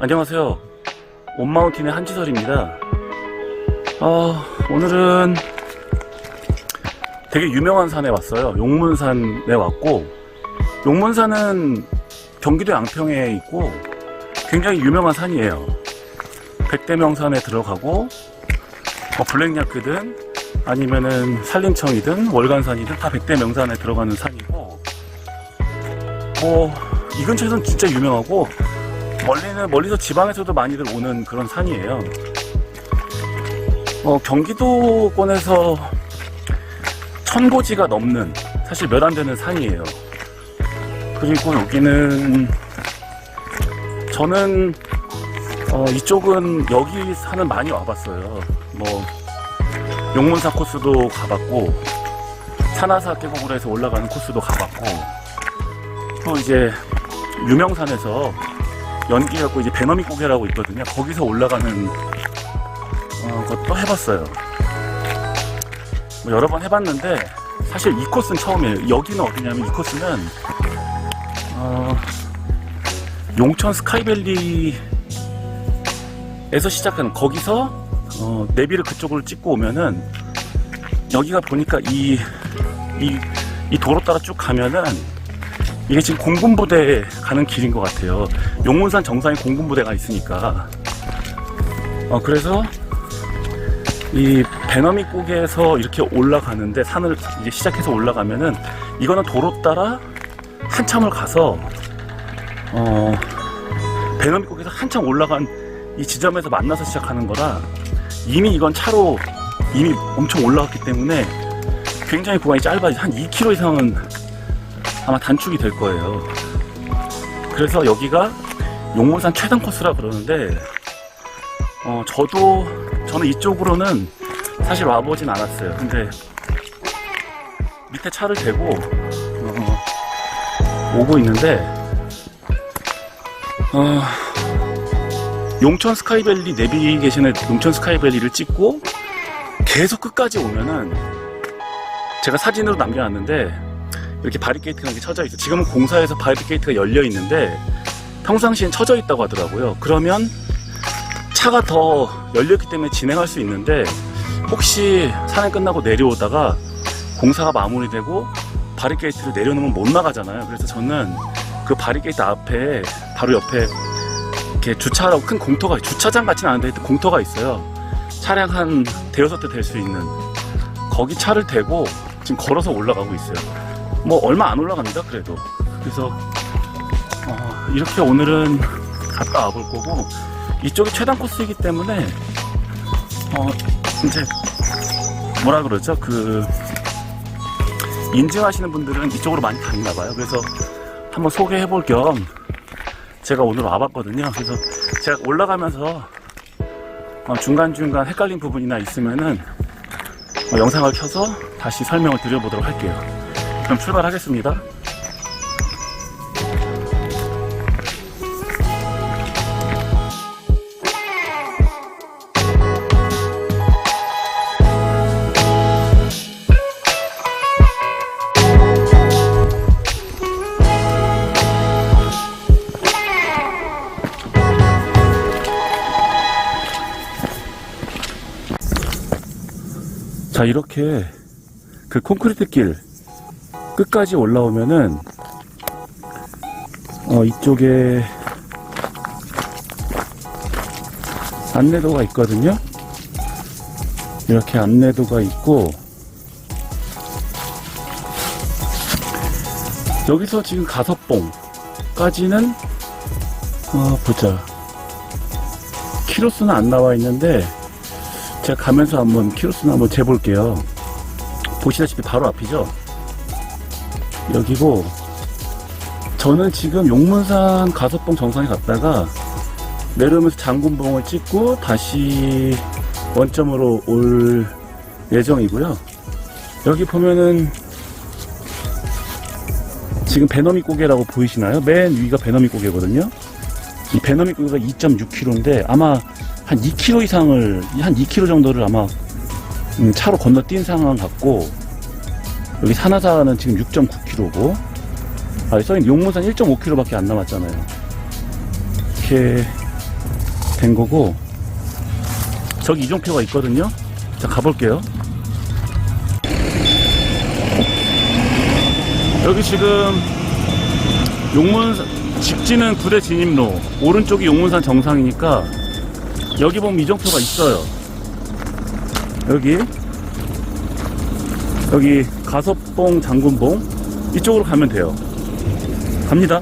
안녕하세요. 온마운틴의 한지설입니다. 어, 오늘은 되게 유명한 산에 왔어요. 용문산에 왔고, 용문산은 경기도 양평에 있고, 굉장히 유명한 산이에요. 백대명산에 들어가고, 뭐 블랙야크든, 아니면은 산림청이든, 월간산이든 다 백대명산에 들어가는 산이고, 뭐, 이 근처에서는 진짜 유명하고, 멀리는 멀리서 지방에서도 많이들 오는 그런 산이에요. 어, 경기도권에서 천고지가 넘는 사실 몇 안 되는 산이에요. 그리고 여기는 저는 어, 이쪽은 여기 산은 많이 와봤어요. 뭐 용문사 코스도 가봤고 산하사 계곡으로 해서 올라가는 코스도 가봤고 또 이제 유명산에서 연기하고 이제 배너미 고개라고 있거든요. 거기서 올라가는 어, 것도 해봤어요. 뭐 여러 번 해봤는데 사실 이 코스는 처음이에요. 여기는 어디냐면 이 코스는 어, 용천 스카이밸리에서 시작하는 거기서 어, 내비를 그쪽으로 찍고 오면은 여기가 보니까 이, 이, 이 도로 따라 쭉 가면은 이게 지금 공군부대 가는 길인 것 같아요. 용문산 정상에 공군부대가 있으니까. 어, 그래서 이 배너미 꼭에서 이렇게 올라가는데 산을 이제 시작해서 올라가면은 이거는 도로 따라 한참을 가서 어, 배너미 꼭에서 한참 올라간 이 지점에서 만나서 시작하는 거라 이미 이건 차로 이미 엄청 올라갔기 때문에 굉장히 구간이 짧아지 한 2km 이상은 아마 단축이 될 거예요. 그래서 여기가 용문산 최단 코스라 그러는데, 어, 저도, 저는 이쪽으로는 사실 와보진 않았어요. 근데 밑에 차를 대고, 어, 오고 있는데, 어, 용천 스카이밸리 내비게이션에 용천 스카이밸리를 찍고 계속 끝까지 오면은 제가 사진으로 남겨놨는데 이렇게 바리케이트가 쳐져 있어. 지금은 공사에서 바리케이트가 열려 있는데 평상시엔 쳐져 있다고 하더라고요. 그러면 차가 더 열렸기 때문에 진행할 수 있는데 혹시 산에 끝나고 내려오다가 공사가 마무리되고 바리케이트를 내려놓으면 못 나가잖아요. 그래서 저는 그 바리케이트 앞에 바로 옆에 이렇게 주차하라고 큰 공터가 주차장 같지는 않은데 공터가 있어요. 차량 한 대여섯 대 될 수 있는 거기 차를 대고 지금 걸어서 올라가고 있어요. 뭐 얼마 안 올라갑니다 그래도. 그래서 어, 이렇게 오늘은 갔다 와볼 거고 이쪽이 최단 코스이기 때문에 어 이제 뭐라 그러죠? 그 인증하시는 분들은 이쪽으로 많이 다니나 봐요. 그래서 한번 소개해 볼 겸 제가 오늘 와봤거든요. 그래서 제가 올라가면서 어, 중간중간 헷갈린 부분이나 있으면은 어, 영상을 켜서 다시 설명을 드려보도록 할게요 그럼 출발하겠습니다. 자, 이렇게 그 콘크리트 길 끝까지 올라오면은 어 이쪽에 안내도가 있거든요. 이렇게 안내도가 있고 여기서 지금 가섭봉까지는 어 보자 키로수는 안 나와 있는데 제가 가면서 한번 키로수는 한번 재볼게요. 보시다시피 바로 앞이죠. 여기고 저는 지금 용문산 가섭봉 정상에 갔다가 내려오면서 장군봉을 찍고 다시 원점으로 올 예정이고요. 여기 보면은 지금 배너미 고개라고 보이시나요? 맨 위가 배너미 고개거든요. 이 배너미 고개가 2.6km인데 아마 한 2km 이상을 한 2km 정도를 아마 음, 차로 건너뛴 상황 같고 여기 산하사는 지금 6.9km 고 아, 써있는 용문산 1.5km밖에 안 남았잖아요. 이렇게 된 거고 저기 이정표가 있거든요. 자 가볼게요. 여기 지금 용문산 직진은 구례 진입로 오른쪽이 용문산 정상이니까 여기 보면 이정표가 있어요. 여기 여기 가섭봉 장군봉 이쪽으로 가면 돼요. 갑니다.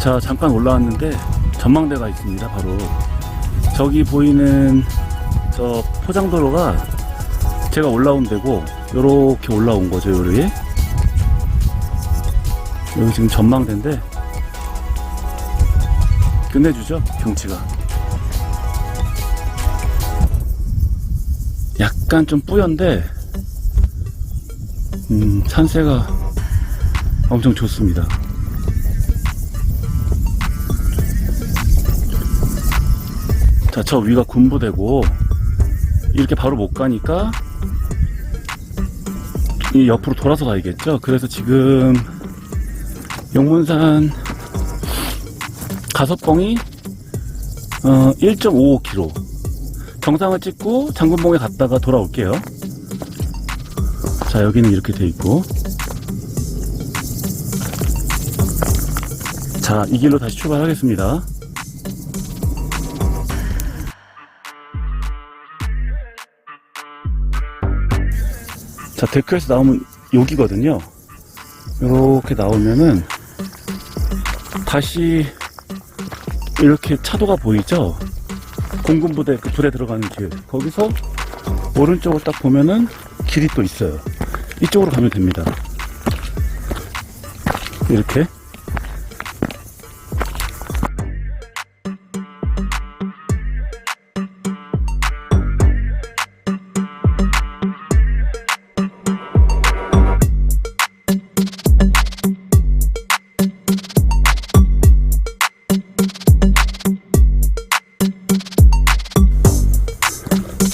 자 잠깐 올라왔는데 전망대가 있습니다. 바로 저기 보이는 저 포장도로가 제가 올라온 데고 요렇게 올라온 거죠 요리 여기 지금 전망대인데 끝내주죠 경치가 약간 좀 뿌연데 음 산세가 엄청 좋습니다 자 저 위가 군부대고 이렇게 바로 못 가니까 이 옆으로 돌아서 가야겠죠. 그래서 지금 용문산 가섭봉이 어, 1.55km 정상을 찍고 장군봉에 갔다가 돌아올게요. 자 여기는 이렇게 돼 있고 자 이 길로 다시 출발하겠습니다. 자, 데크에서 나오면 여기거든요. 이렇게 나오면은 다시 이렇게 차도가 보이죠? 공군부대 그 불에 들어가는 길. 거기서 오른쪽을 딱 보면은 길이 또 있어요. 이쪽으로 가면 됩니다. 이렇게.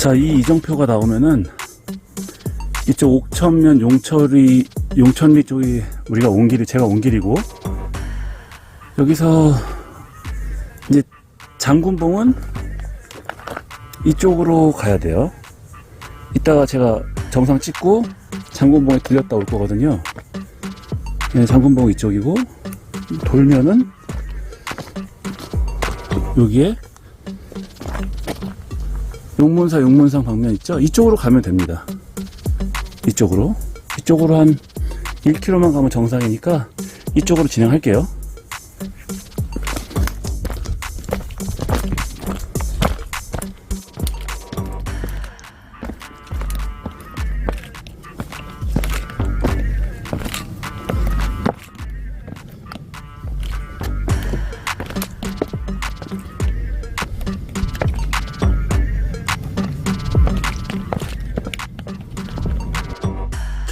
자, 이 이정표가 나오면은 이쪽 옥천면 용철이 용천리 쪽이 우리가 온 길이 제가 온 길이고 여기서 이제 장군봉은 이쪽으로 가야 돼요. 이따가 제가 정상 찍고 장군봉에 들렸다 올 거거든요. 네, 장군봉 이쪽이고 돌면은 여기에 용문사 용문상 방면 있죠? 이쪽으로 가면 됩니다. 이쪽으로. 이쪽으로 한 1km만 가면 정상이니까 이쪽으로 진행할게요.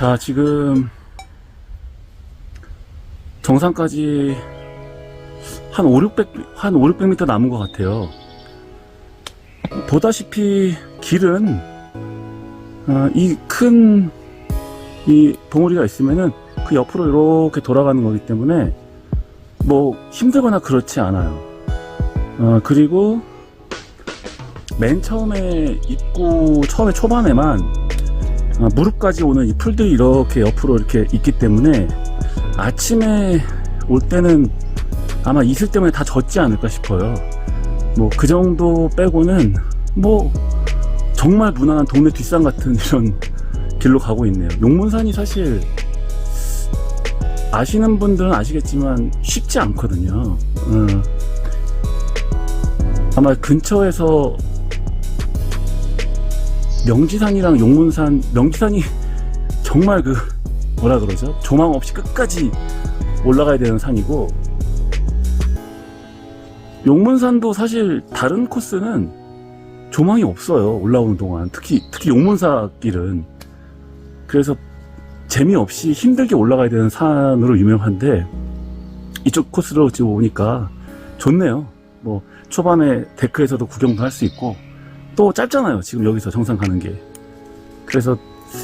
자, 지금 정상까지 한 5, 600, 한 5, 600m 남은 것 같아요. 보다시피 길은 어, 이큰 이 봉우리가 있으면은 그 옆으로 이렇게 돌아가는 거기 때문에 뭐 힘들거나 그렇지 않아요. 어, 그리고 맨 처음에 입구 처음에 초반에만 아, 무릎까지 오는 이 풀들이 이렇게 옆으로 이렇게 있기 때문에 아침에 올 때는 아마 이슬 때문에 다 젖지 않을까 싶어요. 뭐 그 정도 빼고는 뭐 정말 무난한 동네 뒷산 같은 이런 길로 가고 있네요. 용문산이 사실 아시는 분들은 아시겠지만 쉽지 않거든요. 음. 아마 근처에서 명지산이랑 용문산, 명지산이 정말 그, 뭐라 그러죠? 조망 없이 끝까지 올라가야 되는 산이고, 용문산도 사실 다른 코스는 조망이 없어요. 올라오는 동안. 특히, 특히 용문사 길은. 그래서 재미없이 힘들게 올라가야 되는 산으로 유명한데, 이쪽 코스로 지금 오니까 좋네요. 뭐, 초반에 데크에서도 구경도 할 수 있고, 또 짧잖아요. 지금 여기서 정상 가는 게. 그래서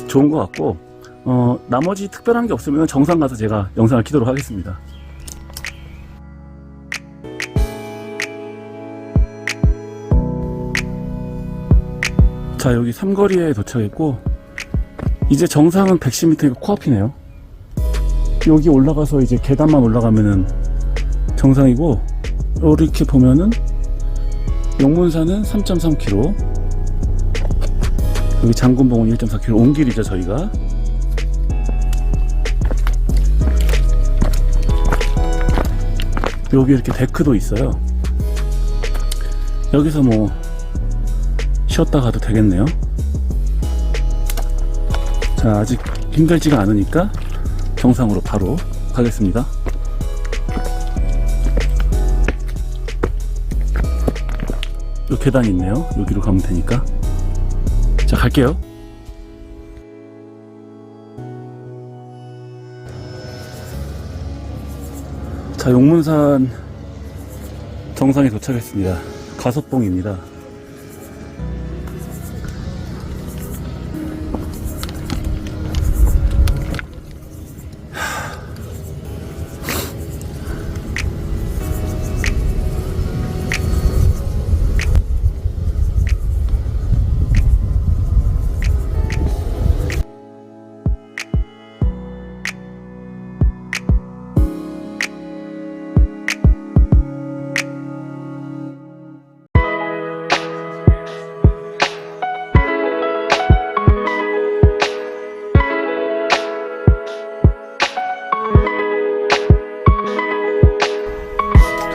좋은 것 같고, 어, 나머지 특별한 게 없으면 정상 가서 제가 영상을 키도록 하겠습니다. 자, 여기 삼거리에 도착했고, 이제 정상은 110m이고 코앞이네요. 여기 올라가서 이제 계단만 올라가면은 정상이고, 이렇게 보면은 용문산은 3.3km, 여기 장군봉은 1.4km, 온 길이죠, 저희가. 여기 이렇게 데크도 있어요. 여기서 뭐 쉬었다 가도 되겠네요. 자, 아직 힘들지가 않으니까 정상으로 바로 가겠습니다. 요 계단이 있네요. 여기로 가면 되니까. 자, 갈게요. 자, 용문산 정상에 도착했습니다. 가석봉입니다.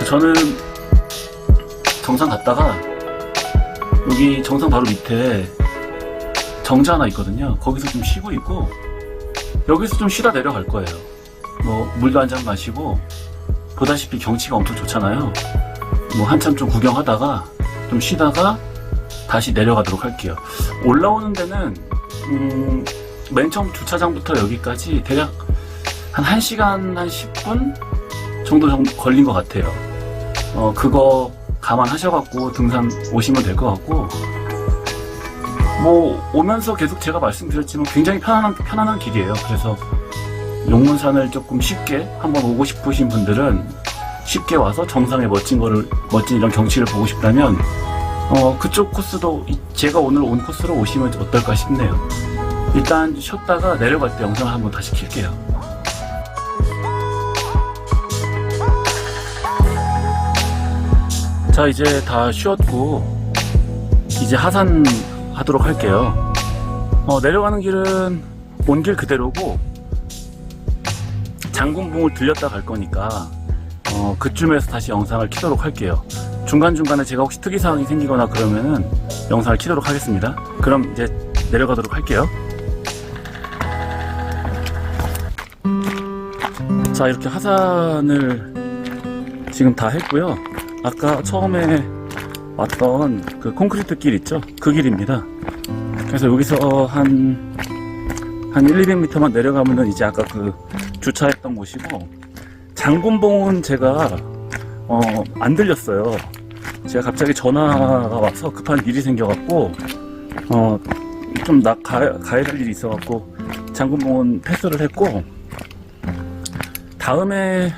저는 정상 갔다가 여기 정상 바로 밑에 정자 하나 있거든요. 거기서 좀 쉬고 있고 여기서 좀 쉬다 내려갈 거예요. 뭐 물도 한 잔 마시고 보다시피 경치가 엄청 좋잖아요. 뭐 한참 좀 구경하다가 좀 쉬다가 다시 내려가도록 할게요. 올라오는 데는 음, 맨 처음 주차장부터 여기까지 대략 한 1시간 한 10분 정도 정- 걸린 것 같아요. 어, 그거 감안하셔갖고 등산 오시면 될 것 같고, 뭐, 오면서 계속 제가 말씀드렸지만 굉장히 편안한, 편안한 길이에요. 그래서 용문산을 조금 쉽게 한번 오고 싶으신 분들은 쉽게 와서 정상의 멋진 거를, 멋진 이런 경치를 보고 싶다면, 어, 그쪽 코스도 이- 제가 오늘 온 코스로 오시면 어떨까 싶네요. 일단 쉬었다가 내려갈 때 영상을 한번 다시 킬게요. 자 이제 다 쉬었고 이제 하산 하도록 할게요. 어, 내려가는 길은 온 길 그대로고 장군봉을 들렸다 갈 거니까 어, 그쯤에서 다시 영상을 키도록 할게요. 중간중간에 제가 혹시 특이사항이 생기거나 그러면은 영상을 키도록 하겠습니다. 그럼 이제 내려가도록 할게요. 자 이렇게 하산을 지금 다 했고요 아까 처음에 왔던 그 콘크리트 길 있죠? 그 길입니다. 그래서 여기서 한, 한 1, 200m만 내려가면은 이제 아까 그 주차했던 곳이고, 장군봉은 제가, 어, 안 들렸어요. 제가 갑자기 전화가 와서 급한 일이 생겨갖고, 어, 좀 나, 가, 가야 될 일이 있어갖고, 장군봉은 패스를 했고, 다음에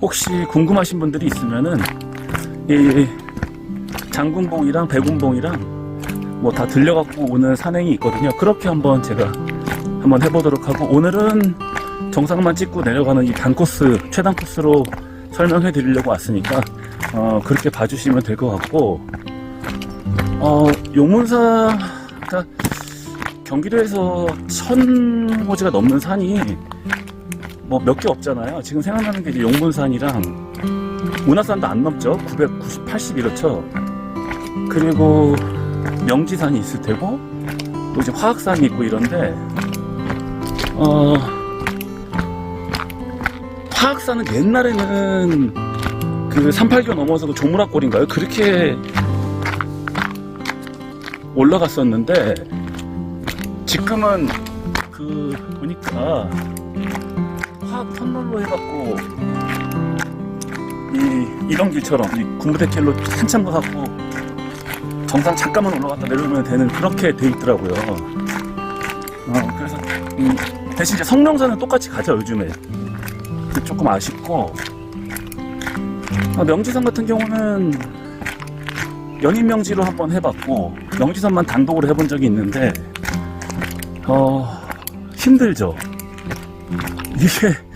혹시 궁금하신 분들이 있으면은 이 장군봉이랑 백운봉이랑 뭐 다 들려갖고 오는 산행이 있거든요. 그렇게 한번 제가 한번 해보도록 하고 오늘은 정상만 찍고 내려가는 이 단코스 최단 코스로 설명해 드리려고 왔으니까 어, 그렇게 봐주시면 될 것 같고 어, 용문사가 경기도에서 천 호지가 넘는 산이 뭐 몇 개 없잖아요. 지금 생각나는 게 이제 용문산이랑 운하산도 안 넘죠. 990, 80 이렇죠. 그리고 명지산이 있을 테고 또 이제 화학산이 있고 이런데 어 화학산은 옛날에는 그 38교 넘어서 그 조무락골인가요? 그렇게 올라갔었는데 지금은 그 보니까 화학 터널로 해갖고 이 이런 길처럼 이 군부대길로 한참 가갖고 정상 잠깐만 올라갔다 내려오면 되는 그렇게 돼 있더라고요. 어, 그래서 음, 대신 이제 성령산은 똑같이 가죠 요즘에. 그 조금 아쉽고 아, 명지산 같은 경우는 연인 명지로 한번 해봤고 명지산만 단독으로 해본 적이 있는데 어 힘들죠. 이게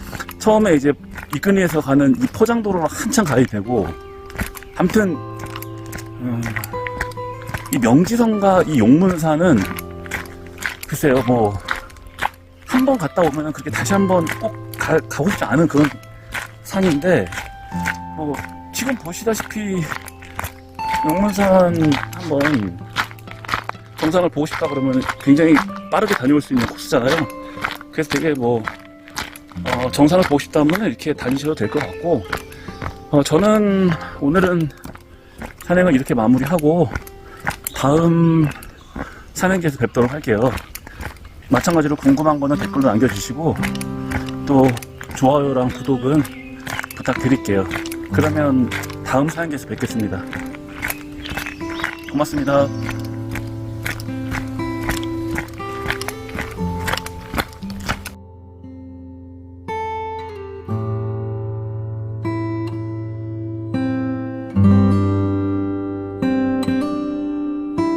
처음에 이제 이근희에서 가는 이 포장도로로 한참 가야 되고 아무튼 음, 이 명지산과 이 용문산은 글쎄요 뭐 한 번 갔다 오면 그렇게 다시 한 번꼭 가고 싶지 않은 그런 산인데 뭐 지금 보시다시피 용문산 한번 정상을 보고 싶다 그러면 굉장히 빠르게 다녀올 수 있는 코스잖아요. 그래서 되게 뭐 어, 정상을 보고 싶다면 이렇게 다니셔도 될 것 같고 어, 저는 오늘은 산행을 이렇게 마무리하고 다음 산행지에서 뵙도록 할게요. 마찬가지로 궁금한 거는 댓글로 남겨주시고 또 좋아요랑 구독은 부탁드릴게요. 그러면 다음 산행지에서 뵙겠습니다. 고맙습니다.